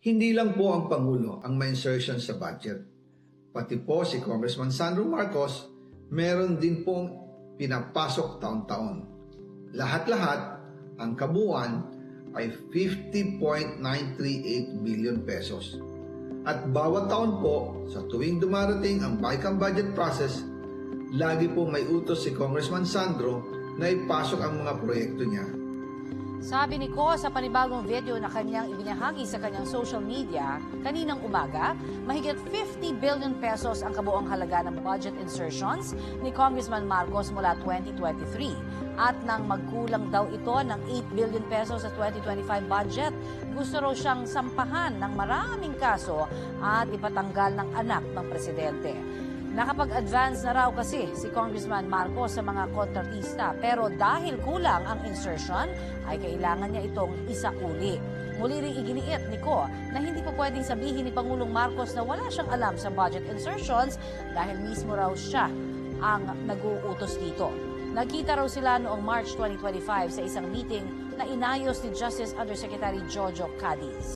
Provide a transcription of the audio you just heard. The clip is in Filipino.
Hindi lang po ang Pangulo ang may insertion sa budget. Pati po si Congressman Sandro Marcos, meron din pong pinapasok taon-taon. Lahat-lahat, ang kabuuan ay 50.938 billion pesos. At bawat taon po, sa tuwing dumarating ang BICAM budget process, lagi po may utos si Congressman Sandro na ipasok ang mga proyekto niya Sabi ni Ko sa panibagong video na kanyang ibinahagi sa kanyang social media kaninang umaga, mahigit 50 billion pesos ang kabuong halaga ng budget insertions ni Congressman Marcos mula 2023. At nang magkulang daw ito ng 8 billion pesos sa 2025 budget, gusto raw siyang sampahan ng maraming kaso at ipatanggal ng anak ng presidente. Nakapag-advance na raw kasi si Congressman Marcos sa mga kontratista pero dahil kulang ang insertion ay kailangan niya itong isauli. Muli ring iginiit ni Ko na hindi pa pwedeng sabihin ni Pangulong Marcos na wala siyang alam sa budget insertions dahil mismo raw siya ang nag-uutos dito. Nagkita raw sila noong March 2025 sa isang meeting na inayos ni Justice Undersecretary Jojo Cadiz.